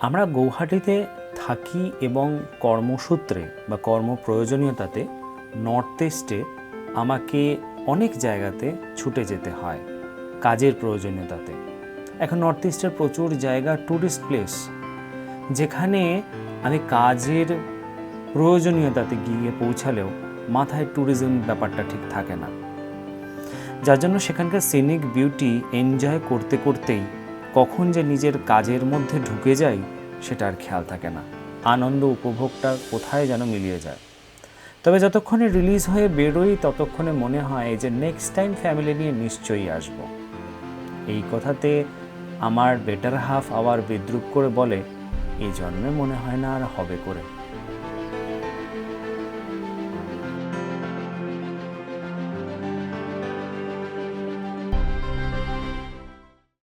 আমরা গৌহাটিতে থাকি এবং কর্মসূত্রে বা কর্ম প্রয়োজনীয়তাতে নর্থ ইস্টে আমাকে অনেক জায়গাতে ছুটে যেতে হয়, কাজের প্রয়োজনীয়তাতে। এখন নর্থ ইস্টের প্রচুর জায়গা ট্যুরিস্ট প্লেস যেখানে আমি কাজের প্রয়োজনীয়তাতে গিয়ে পৌঁছালেও মাথায় ট্যুরিজম ব্যাপারটা ঠিক থাকে না। যার জন্য সেখানকার সিনিক বিউটি এনজয় করতে করতেই কখন যে নিজের কাজের মধ্যে ঢুকে যাই, সেটা আর খেয়াল থাকে না। আনন্দ উপভোগটা কোথায় যেন মিলিয়ে যায়। তবে যতক্ষণে রিলিজ হয়ে বেরোই, ততক্ষণে মনে হয় যে নেক্সট টাইম ফ্যামিলি নিয়ে নিশ্চয়ই আসব। এই কথাতে আমার বেটার হাফ আবার বিদ্রুপ করে বলে এই জন্মে মনে হয় না আর হবে করে।